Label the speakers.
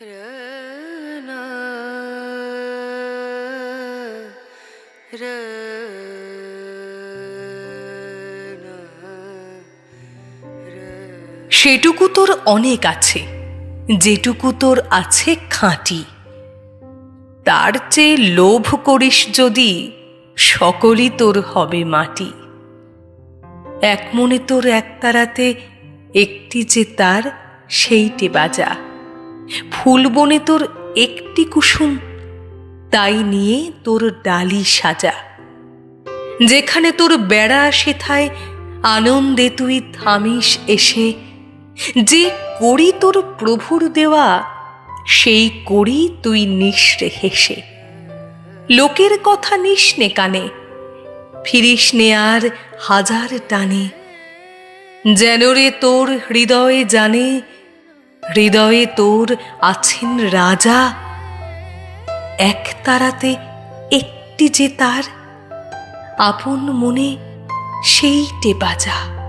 Speaker 1: সেটুকু তোর অনেক আছে, যেটুকু তোর আছে খাঁটি। তার চেয়ে লোভ করিস যদি, সকলই তোর হবে মাটি। এক মনে তোর একতারাতে একটি যে তার, সেইটে বাজা। ফুল বনে তোর একটি কুসুম, তাই নিয়ে তোর ডালি সাজা। যেখানে তোর বেড়া সেথায় আনন্দে তুই থামিস এসে। যে করি তোর প্রভুর দেওয়া, সেই করি তুই নিঃশ্রে হেসে। লোকের কথা নিস নে কানে, ফিরিস নে আর হাজার টানে। যেন রে তোর হৃদয়ে জানে হৃদয়ে তোর আছেন রাজা। এক তারাতে একটি যে তার আপন মনে সেইটে বাজা।